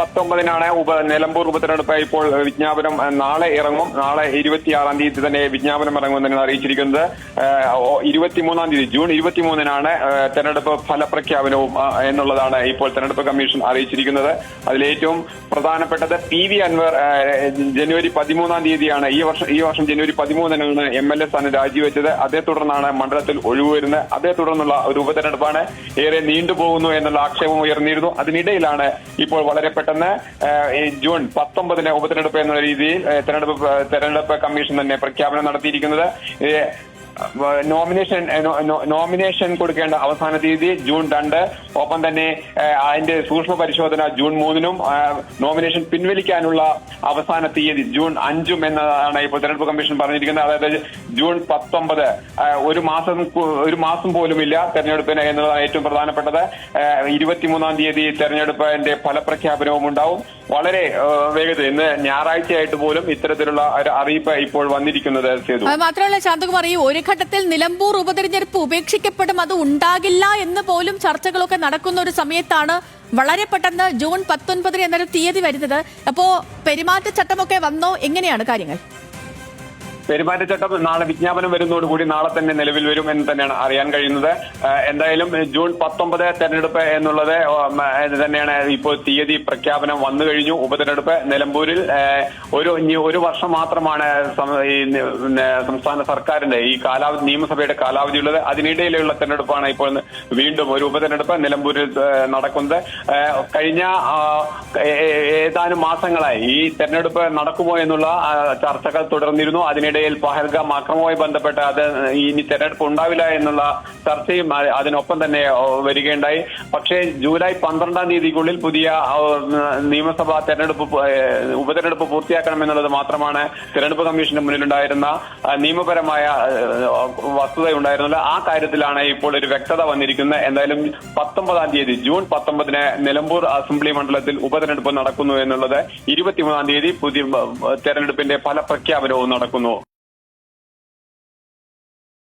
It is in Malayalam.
പത്തൊമ്പതിനാണ് ഉപ നിലമ്പൂർ ഉപതെരഞ്ഞെടുപ്പ് ഇപ്പോൾ വിജ്ഞാപനം നാളെ ഇറങ്ങും. നാളെ ഇരുപത്തിയാറാം തീയതി തന്നെ വിജ്ഞാപനം ഇറങ്ങുമെന്നാണ് അറിയിച്ചിരിക്കുന്നത്. ഇരുപത്തിമൂന്നാം തീയതി ജൂൺ ഇരുപത്തിമൂന്നിനാണ് തെരഞ്ഞെടുപ്പ് ഫലപ്രഖ്യാപനവും എന്നുള്ളതാണ് ഇപ്പോൾ തെരഞ്ഞെടുപ്പ് കമ്മീഷൻ അറിയിച്ചിരിക്കുന്നത്. അതിലേറ്റവും പ്രധാനപ്പെട്ടത് പി വി അൻവർ ജനുവരി പതിമൂന്നാം തീയതിയാണ് ഈ വർഷം ഈ വർഷം ജനുവരി പതിമൂന്നിനാണ് എം എൽ എ സ്ഥാനം രാജിവെച്ചത്. അതേ തുടർന്നാണ് മണ്ഡലത്തിൽ ഒഴിവ് വരുന്നത്. അതേ തുടർന്നുള്ള ഒരു ഉപതെരഞ്ഞെടുപ്പാണ് ഏറെ നീണ്ടുപോകുന്നു എന്നുള്ള ആക്ഷേപം ഉയർന്നിരുന്നു. അതിനിടയിലാണ് ഇപ്പോൾ വളരെ പെട്ടെന്ന് ഈ ജൂൺ പത്തൊമ്പതിന് ഉപതെരഞ്ഞെടുപ്പ് എന്നുള്ള രീതിയിൽ തെരഞ്ഞെടുപ്പ് തെരഞ്ഞെടുപ്പ് കമ്മീഷൻ തന്നെ പ്രഖ്യാപനം നടത്തിയിരിക്കുന്നത്. നോമിനേഷൻ നോമിനേഷൻ കൊടുക്കേണ്ട അവസാന തീയതി ജൂൺ രണ്ട്. ഒപ്പം തന്നെ അതിന്റെ സൂക്ഷ്മ പരിശോധന ജൂൺ മൂന്നിനും നോമിനേഷൻ പിൻവലിക്കാനുള്ള അവസാന തീയതി ജൂൺ അഞ്ചും എന്നതാണ് ഇപ്പോൾ തെരഞ്ഞെടുപ്പ് കമ്മീഷൻ പറഞ്ഞിരിക്കുന്നത്. അതായത് ജൂൺ പത്തൊമ്പത് ഒരു മാസം ഒരു മാസം പോലുമില്ല തെരഞ്ഞെടുപ്പിന് എന്നുള്ളതാണ് ഏറ്റവും പ്രധാനപ്പെട്ടത്. ഇരുപത്തിമൂന്നാം തീയതി തെരഞ്ഞെടുപ്പിന്റെ ഫലപ്രഖ്യാപനവും ഉണ്ടാവും. വളരെ വേഗത്തിൽ ഇന്ന് ഞായറാഴ്ചയായിട്ട് പോലും ഇത്തരത്തിലുള്ള ഒരു അറിയിപ്പ് ഇപ്പോൾ വന്നിരിക്കുന്നത് മാത്രമല്ല ഒരു ഘട്ടത്തിൽ നിലമ്പൂർ ഉപതെരഞ്ഞെടുപ്പ് ഉപേക്ഷിക്കപ്പെടും. അത് ഉണ്ടാകില്ല എന്ന് പോലും ചർച്ചകളൊക്കെ നടക്കുന്ന ഒരു സമയത്താണ് വളരെ പെട്ടെന്ന് ജൂൺ പത്തൊൻപതിന് എന്നൊരു തീയതി വരുന്നത്. അപ്പോ പെരുമാറ്റച്ചട്ടമൊക്കെ വന്നോ? എങ്ങനെയാണ് കാര്യങ്ങൾ? പെരുമാറ്റച്ചട്ടം നാളെ വിജ്ഞാപനം വരുന്നതോടുകൂടി നാളെ തന്നെ നിലവിൽ വരും എന്ന് തന്നെയാണ് അറിയാൻ കഴിയുന്നത്. എന്തായാലും ജൂൺ പത്തൊമ്പത് തെരഞ്ഞെടുപ്പ് എന്നുള്ളത് തന്നെയാണ് ഇപ്പോൾ തീയതി പ്രഖ്യാപനം വന്നു കഴിഞ്ഞു. ഉപതെരഞ്ഞെടുപ്പ് നിലമ്പൂരിൽ ഒരു ഒരു വർഷം മാത്രമാണ് സംസ്ഥാന സർക്കാരിന്റെ ഈ കാലാവധി നിയമസഭയുടെ കാലാവധിയുള്ളത്. അതിനിടയിലുള്ള തെരഞ്ഞെടുപ്പാണ് ഇപ്പോൾ വീണ്ടും ഒരു ഉപതെരഞ്ഞെടുപ്പ് നിലമ്പൂരിൽ നടക്കുന്നത്. കഴിഞ്ഞ ഏതാനും മാസങ്ങളായി ഈ തെരഞ്ഞെടുപ്പ് നടക്കുമോ എന്നുള്ള ചർച്ചകൾ തുടർന്നിരുന്നു. അതിനിടയിൽ പഹൽഗാം അക്രമവുമായി ബന്ധപ്പെട്ട് അത് ഇനി തെരഞ്ഞെടുപ്പ് ഉണ്ടാവില്ല എന്നുള്ള ചർച്ചയും അതിനൊപ്പം തന്നെ വരികയുണ്ടായി. പക്ഷേ ജൂലൈ പന്ത്രണ്ടാം തീയതിക്കുള്ളിൽ പുതിയ നിയമസഭാ തെരഞ്ഞെടുപ്പ് ഉപതെരഞ്ഞെടുപ്പ് പൂർത്തിയാക്കണം എന്നുള്ളത് മാത്രമാണ് തെരഞ്ഞെടുപ്പ് കമ്മീഷന്റെ മുന്നിലുണ്ടായിരുന്ന നിയമപരമായ വസ്തുത ഉണ്ടായിരുന്നത് ആ കാര്യത്തിലാണ് ഇപ്പോൾ ഒരു വ്യക്തത വന്നിരിക്കുന്നത്. എന്തായാലും പത്തൊമ്പതാം തീയതി ജൂൺ പത്തൊമ്പതിന് നിലമ്പൂർ അസംബ്ലി മണ്ഡലത്തിൽ ഉപതെരഞ്ഞെടുപ്പ് നടക്കുന്നു എന്നുള്ളത് ഇരുപത്തിമൂന്നാം തീയതി പുതിയ തെരഞ്ഞെടുപ്പിന്റെ തെരഞ്ഞെടുപ്പിന്റെ ഫലപ്രഖ്യാപനവും നടക്കുന്നു.